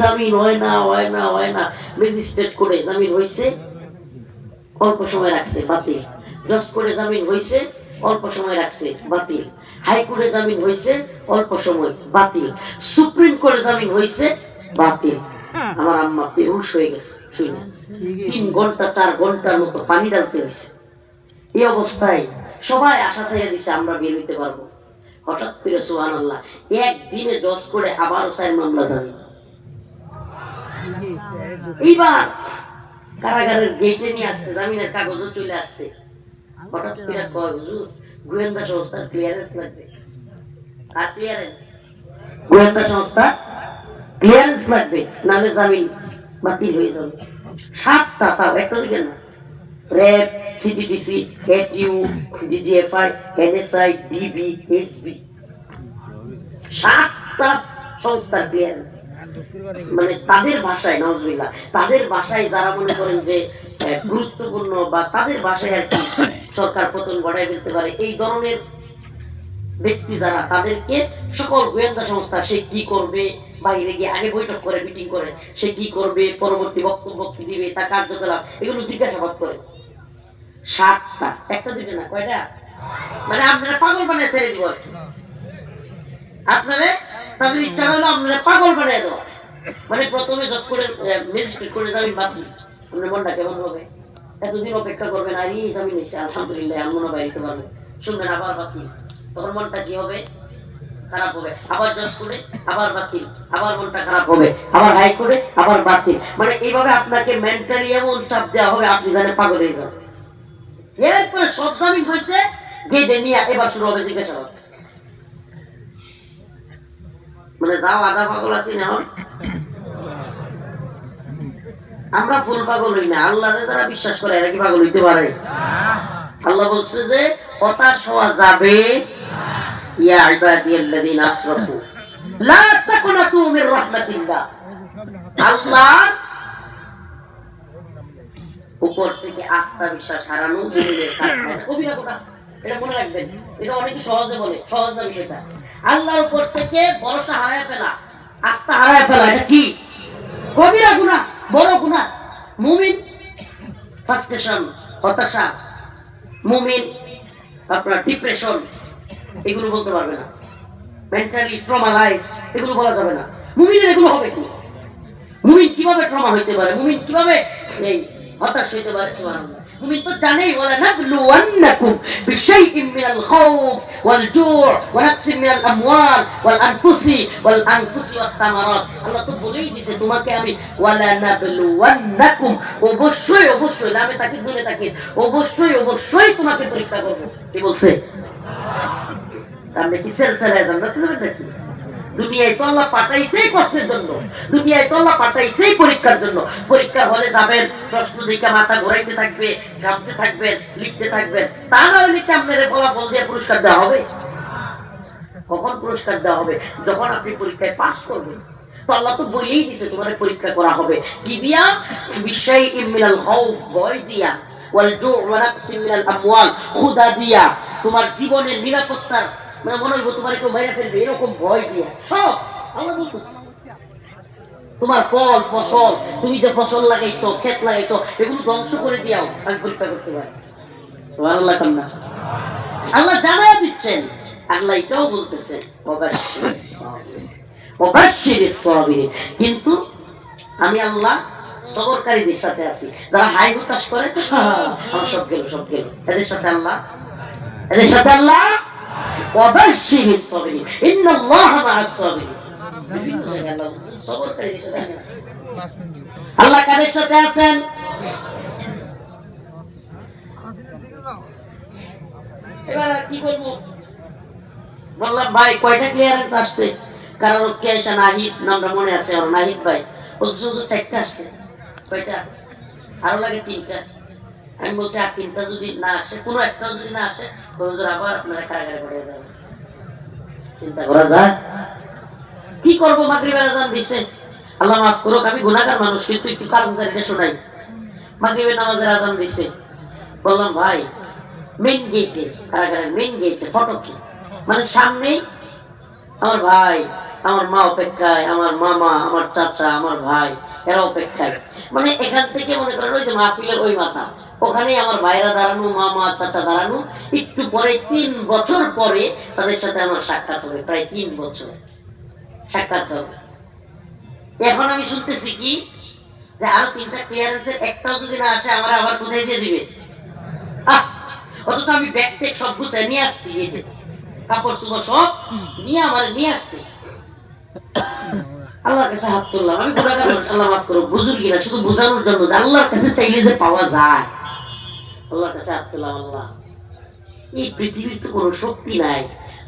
জামিন হয় না হয় না হয় না। ম্যাজিস্ট্রেট করে জামিন হয়েছে অল্প সময় রাখছে বাতিল। জজ করে জামিন হয়েছে অল্প সময় রাখছে বাতিল। হাইকোর্টে জামিন হয়েছে অল্প সময় বাতিল। সুপ্রিম কোর্টে জামিন হয়েছে বাতিল। আমার আম্মা বেহুশ হয়ে গেছে শুই না। তিন ঘণ্টা চার ঘণ্টার মতো পানি ডালতে হয়েছে এই অবস্থায় সবাই আশা চাইয়া দিছে আমরা বের হইতে পারব। হঠাৎ করে সুহান আল্লাহ একদিনে জজ করে আবারও চার মামলা জামিন। এইবার কারাগারের গেটে নিয়ে আসছে জামিনের কাগজও চলে আসছে। হঠাৎ করে কয় হুজুর গোয়েন্দা সংস্থার ক্লিয়ারেন্স লাগবে। আর ক্লিয়ারেন্স গোয়েন্দা সংস্থা ক্লিয়ারেন্স লাগবে নাহলে জামিন বাতিল হয়ে যাবে। সাতটা তাও একটা দিকে না। RAB CTTC ATU DGFI NSI DB SB সাতটা সংস্থার ক্লিয়ারেন্স মানে তাদের ভাষায় নজবিল্লা তাদের ভাষায় যারা মনে করেন যে গুরুত্বপূর্ণ বা তাদের ভাষায় আর কি সরকার পতন ঘটায় ফেলতে পারে, এই ধরনের ব্যক্তি যারা, তাদেরকে সকল গোয়েন্দা সংস্থা, সে কি করবে বাইরে গিয়ে আগে বৈঠক করে, মিটিং করে, সে কি করবে, পরবর্তী বক্তব্য কি দিবে, তার কার্যকলাপ, এগুলো জিজ্ঞাসাবাদ করে। সাতটা, একটা দিবে না, কয়টা? মানে আপনারা পাগল বানিয়ে ছেড়ে দিব আর কি। আপনারা তাদের ইচ্ছা হলো আপনারা পাগল বানিয়ে দেওয়া। মানে প্রথমে জজ করে ম্যাজিস্ট্রেট করে যাবেন বাতিল আপনার মনটা কেমন হবে? এতদিন অপেক্ষা করবেন, আর জামিন হয়েছে আলহামদুলিল্লাহ আমি মনে বাইরে পারবে শুনবেন, আবার বাতিল তখন মনটা কি হবে? খারাপ হবে। আবার জজ করে, আবার বাতিল আবার মনটা খারাপ হবে। আবার হাই করে আবার বাতিল মানে এইভাবে আপনাকে মেন্টালি এমন চাপ দেওয়া হবে, আপনি জানেন পাগল হয়ে যাবেন সব জামিন হয়েছে নিয়ে এবার শুরু হবে জিজ্ঞাসাবাদ। মানে যাও আধা পাগল আছি না আমরা ফুল পাগল হই না আল্লাহ যারা বিশ্বাস করে, এরা কি পাগল হইতে পারে? আল্লাহ বলছে যে, হতাশ হওয়া যাবে আল্লাহ উপর থেকে আস্থা, বিশ্বাস হারানো কোটা এটা মনে রাখবেন, এটা অনেকে সহজে বলে, সহজ না বিষয়টা। আল্লাহর উপর থেকে ভরসা হারায় ফেলা, আস্থা হারায় ফেলা, এটা কি? কবিরা গুণা বড় গুণা মুমিন ফার্স্টেশন হতাশা। মুমিন, আপনার ডিপ্রেশন এগুলো বলতে পারবে না। মেন্টালি ট্রমালাইজ এগুলো বলা যাবে না। মুমিনের এগুলো হবে কি? মুমিন কীভাবে ট্রমা হইতে পারে? মুমিন কীভাবে এই হতাশ হইতে পারে? সুবহানাল্লাহ। মুমিন তো জানেই ওয়ালা নাবলুওয়ান্নাকুম বিশাইইন মিনাল খাউফ ওয়াল জু' ওয়া নাকসিন মিনাল আমওয়াল ওয়াল আনফুসি ওয়াল আনফুসি ওয়াত তামারাত আল্লাহ তো বলেই দিয়েছে তোমাকে আমি ওয়ালা নাবলুওয়ান্নাকুম অবশ্যই অবশ্যই লামে তাকে গুনে তাকে অবশ্যই অবশ্যই তোমাকে পরীক্ষা করব কি বলছে তাহলে কি সেলসেলায় জান্নাতে যাবেন নাকি দুনিয়ায় তো আল্লাহ পাঠাইছেই কষ্টের জন্য। দুনিয়ায় তো আল্লাহ পাঠাইছেই পরীক্ষার জন্য। পরীক্ষা হলে যাবেন, প্রশ্ন দিকে মাথা ঘোরাইতে থাকবে, ঘামতে থাকবেন, লিখতে থাকবেন। তা না হলে কি আপনার ফলাফল দিয়ে পুরস্কার দেওয়া হবে? কখন পুরস্কার দেওয়া হবে? যখন আপনি পরীক্ষায় পাস করবেন। আল্লাহ তো বলেই দিছে, তোমার পরীক্ষা করা হবে। কি দিয়া? বিশাই মিনাল খাউফ, ভয় দিয়া। ওয়াল জু' ওয়া নাকসিন মিনাল আমওয়াল খুদা দিয়া। তোমার জীবনের নিরাপত্তার মানে মনে হইব তোমার কেউ মেরে ফেলবে এরকম ভয় দিয়া। সব! আল্লাহ বলতেছে। তোমার ফল ফসল তুমি যে ফসল লাগাইছো ক্ষেত লাগাইছো এগুলো ধ্বংস করে দিয়াও আমি পরীক্ষা করতে পারি। সুবহানাল্লাহ কান্না আল্লাহ জানাই দিচ্ছেন আল্লাহ এটাও বলতেছে। কিন্তু আমি আল্লাহ সবরকারীদের সাথে আছি। যারা হাই হুতাশ করে "হ্যাঁ, আমার সব গেল সব গেল। এদের সাথে আল্লাহ এদের সাথে আল্লাহ সাবিরিন। ইন্নাল্লাহা মা'আস সাবিরিন। বিভিন্ন জায়গায় আল্লাহ কাদের সাথে আছেন? বললাম, ভাই, কয়টা ক্লিয়ারেন্স আসছে? কারণ কেশা নাহিদ নামটা মনে আছে আমার নাহিদ ভাই। বলছে শুধু চারটা আসছে। কয়টা? আরও লাগে তিনটা। আমি বলছি আর তিনটা যদি না আসে কোনো একটাও যদি না আসে হুজুর আবার আপনারা কারাগারে পাঠিয়ে দেবেন। চিন্তা করা যায়। কি করব? মাগরিবের আজান দিছে। আল্লাহ মাফ করুক আমি গুনাহগার মানুষ কিন্তু একটু কারগুজারিটা শোনাই মাগরিবের নামাজের আজান দিছে। বললাম ভাই মেন গেটে কারাগারের মেন গেটে ফটকে মানে সামনেই আমার ভাই আমার মা অপেক্ষায় আমার মামা আমার চাচা আমার ভাই এরা অপেক্ষায়? মানে এখান থেকে মনে করেন ওই যে মাহফিলের ওই মাথা। ওখানে আমার ভাইরা দাঁড়ানো মামা চাচা দাঁড়ানো। একটু পরে তিন বছর পরে তাদের সাথে আমার সাক্ষাৎ হবে প্রায় তিন বছর। সাক্ষাৎ হবে। এখন আমি শুনতেছি কি? যে আরও তিনটা ক্লিয়ারেন্সের একটাও যদি না আসে আমার আবার কোথায় দিয়ে দিবে? অথচ আমি ব্যাগ টেক সব গুছাই নিয়ে আসছি কাপড় চোপড় সব নিয়ে আমার নিয়ে আসছি। আল্লাহর কাছে হাত তুললাম। আমি গুণাগার মানুষ, আল্লাহ মাফ করো কিনা শুধু বোঝানোর জন্য যে আল্লাহর কাছে চাইলে যে পাওয়া যায়। আল্লাহর কাছে হাত তুললাম, আল্লাহ। এই পৃথিবীর তো কোনো শক্তি নাই।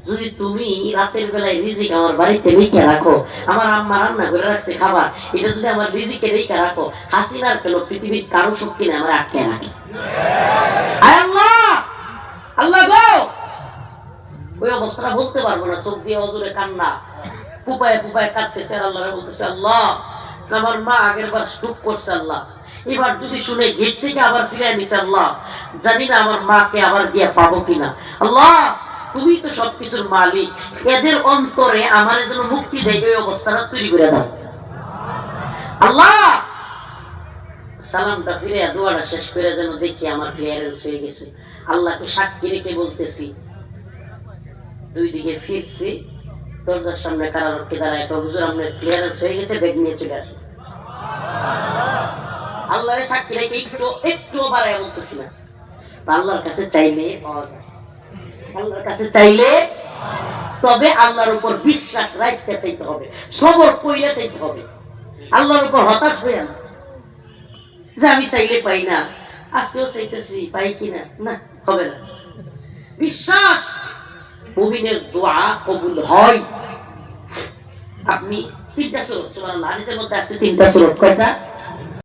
যদি তুমি রাতের বেলায় রিজিক আমার বাড়িতে রেখে রাখো, আমার আম্মা রান্না করে রাখছে খাবার, এটা যদি আমার রিজিকে রেখে রাখো, হাসিনার কেন পৃথিবীর কারও শক্তি নাই, আমার আটকে রাখে। আল্লাহ! আল্লাহ গো! ওই অবস্থাটা বলতে পারব না, চোখ দিয়ে অজুরে কান্না। পুপায় পুপায় কাঁদতেছে আল্লাহ বলতেছে, আল্লাহ, আমার মা আগের বার স্টুক করছে আল্লাহ। এবার যদি শুনে গেট থেকে আবার ফিরে নিছে আল্লাহ, জানি না আমার মাকে আবার গিয়ে পাবো কিনা। আল্লাহ, তুমি তো সবকিছুর মালিক। এদের অন্তরে আমার যেন মুক্তি দেয় এই অবস্থাটা তৈরি করে দাও। আল্লাহ সালামটা ফিরে, দোয়াটা শেষ করে যেন দেখি আমার ক্লিয়ারেন্স হয়ে গেছে। আল্লাহকে সাক্ষী রেখে বলতেছি, দুই দিকে ফিরছি দরজার সামনে কারারক্ষী দাঁড়ায় তো হুজুর আপনার ক্লিয়ারেন্স হয়ে গেছে ব্যাগ নিয়ে চলে আসে। আল্লাহরে সাক্ষী রেখে একটু একটু বাড়ায় বলতেছি না। আল্লাহর কাছে চাইলে পাওয়া যায়। আল্লাহর কাছে চাইলে, তবে আল্লাহর উপর বিশ্বাস রাখতে চাইতে হবে, সবর কইরা চাইতে হবে। আল্লাহর উপর হতাশ হয়ে না। যে আমি চাইলে পাই না, আজকেও চাইতেছি, পাই কিনা? না, হবে না। বিশ্বাস মুমিনের দোয়া কবুল হয়। আপনি তিনটা সুরত সুবহানাল্লাহ হাদিসের মধ্যে আসছে তিনটা সুরত। কয়টা?